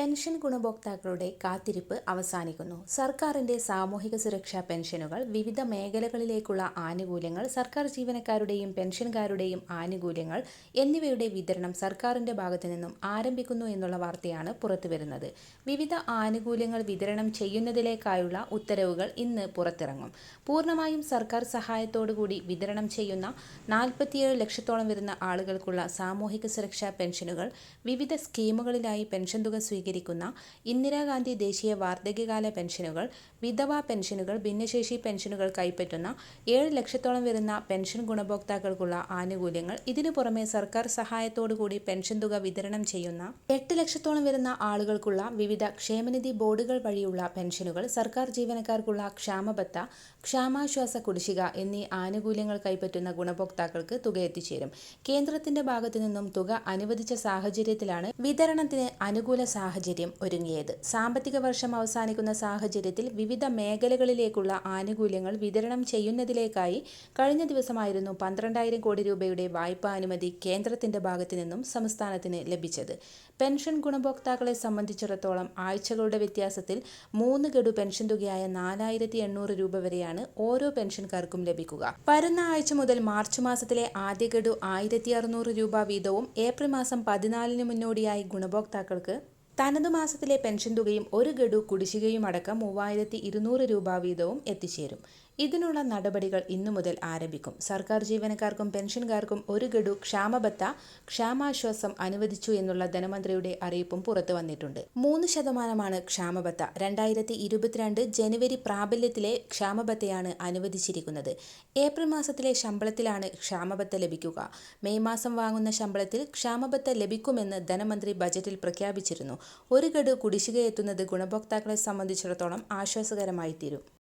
Pension ഗുണഭോക്താക്കളുടെ കാത്തിരിപ്പ് അവസാനിക്കുന്നു. സർക്കാരിന്റെ സാമൂഹിക സുരക്ഷാ പെൻഷനുകൾ വിവിധ മേഖലകളിലേക്കുള്ള ആനുകൂല്യങ്ങൾ സർക്കാർ ജീവനക്കാരുടെയും പെൻഷൻകാരുടെയും ആനുകൂല്യങ്ങൾ എന്നിവയുടെ വിതരണം സർക്കാരിന്റെ ഭാഗത്തു നിന്നും ആരംഭിക്കുന്നു എന്നുള്ള വാർത്തയാണ് പുറത്തുവരുന്നത്. വിവിധ ആനുകൂല്യങ്ങൾ വിതരണം ചെയ്യുന്നതിലേക്കായുള്ള ഉത്തരവുകൾ ഇന്ന് പുറത്തിറങ്ങും. പൂർണമായും സർക്കാർ സഹായത്തോടുകൂടി വിതരണം ചെയ്യുന്ന നാൽപ്പത്തിയേഴ് ലക്ഷത്തോളം വരുന്ന ആളുകൾക്കുള്ള സാമൂഹിക സുരക്ഷാ പെൻഷനുകൾ വിവിധ സ്കീമുകളിലായി പെൻഷൻ തുക സ്വീകരിക്കുന്ന ഇന്ദിരാഗാന്ധി ദേശീയ വാർദ്ധക്യകാല പെൻഷനുകൾ വിധവാ പെൻഷനുകൾ ഭിന്നശേഷി പെൻഷനുകൾ കൈപ്പറ്റുന്ന ഏഴ് ലക്ഷത്തോളം വരുന്ന പെൻഷൻ ഗുണഭോക്താക്കൾക്കുള്ള ആനുകൂല്യങ്ങൾ ഇതിനു പുറമെ സർക്കാർ സഹായത്തോടുകൂടി പെൻഷൻ തുക വിതരണം ചെയ്യുന്ന എട്ട് ലക്ഷത്തോളം വരുന്ന ആളുകൾക്കുള്ള വിവിധ ക്ഷേമനിധി ബോർഡുകൾ വഴിയുള്ള പെൻഷനുകൾ സർക്കാർ ജീവനക്കാർക്കുള്ള ക്ഷാമബത്ത ക്ഷാമാശ്വാസ കുടിശ്ശിക എന്നീ ആനുകൂല്യങ്ങൾ കൈപ്പറ്റുന്ന ഗുണഭോക്താക്കൾക്ക് തുക എത്തിച്ചേരും. കേന്ദ്രത്തിന്റെ ഭാഗത്തു നിന്നും തുക അനുവദിച്ച സാഹചര്യത്തിലാണ് വിതരണത്തിന് അനുകൂല സാഹചര്യം ഒരുങ്ങിയത്. സാമ്പത്തിക വർഷം അവസാനിക്കുന്ന സാഹചര്യത്തിൽ വിവിധ മേഖലകളിലേക്കുള്ള ആനുകൂല്യങ്ങൾ വിതരണം ചെയ്യുന്നതിലേക്കായി കഴിഞ്ഞ ദിവസമായിരുന്നു പന്ത്രണ്ടായിരം കോടി രൂപയുടെ വായ്പാ അനുമതി കേന്ദ്രത്തിന്റെ ഭാഗത്തു നിന്നും സംസ്ഥാനത്തിന് ലഭിച്ചത്. പെൻഷൻ ഗുണഭോക്താക്കളെ സംബന്ധിച്ചിടത്തോളം ആഴ്ചകളുടെ വ്യത്യാസത്തിൽ മൂന്ന് ഗഡു പെൻഷൻ തുകയായ നാലായിരത്തി എണ്ണൂറ് രൂപ വരെയാണ് ഓരോ പെൻഷൻകാർക്കും ലഭിക്കുക. വരുന്ന ആഴ്ച മുതൽ മാർച്ച് മാസത്തിലെ ആദ്യ ഗഡു ആയിരത്തി അറുന്നൂറ് രൂപ വീതവും ഏപ്രിൽ മാസം പതിനാലിന് മുന്നോടിയായി ഗുണഭോക്താക്കൾക്ക് തനതു മാസത്തിലെ പെൻഷൻ തുകയും ഒരു ഗഡു കുടിശ്ശികയും അടക്കം മൂവായിരത്തി ഇരുന്നൂറ് രൂപ വീതവും എത്തിച്ചേരും. ഇതിനുള്ള നടപടികൾ ഇന്നു മുതൽ ആരംഭിക്കും. സർക്കാർ ജീവനക്കാർക്കും പെൻഷൻകാർക്കും ഒരു ഗഡു ക്ഷാമബത്ത ക്ഷാമാശ്വാസം അനുവദിച്ചു എന്നുള്ള ധനമന്ത്രിയുടെ അറിയിപ്പും പുറത്തു വന്നിട്ടുണ്ട്. മൂന്ന് ശതമാനമാണ് ക്ഷാമബത്ത. രണ്ടായിരത്തി ഇരുപത്തിരണ്ട് ജനുവരി പ്രാബല്യത്തിലെ ക്ഷാമബത്തയാണ് അനുവദിച്ചിരിക്കുന്നത്. ഏപ്രിൽ മാസത്തിലെ ശമ്പളത്തിലാണ് ക്ഷാമബത്ത ലഭിക്കുക. മെയ് മാസം വാങ്ങുന്ന ശമ്പളത്തിൽ ക്ഷാമബത്ത ലഭിക്കുമെന്ന് ധനമന്ത്രി ബജറ്റിൽ പ്രഖ്യാപിച്ചിരുന്നു. ഒരു ഗഡു കുടിശ്ശിക എത്തുന്നത് ഗുണഭോക്താക്കളെ സംബന്ധിച്ചിടത്തോളം ആശ്വാസകരമായി തീരും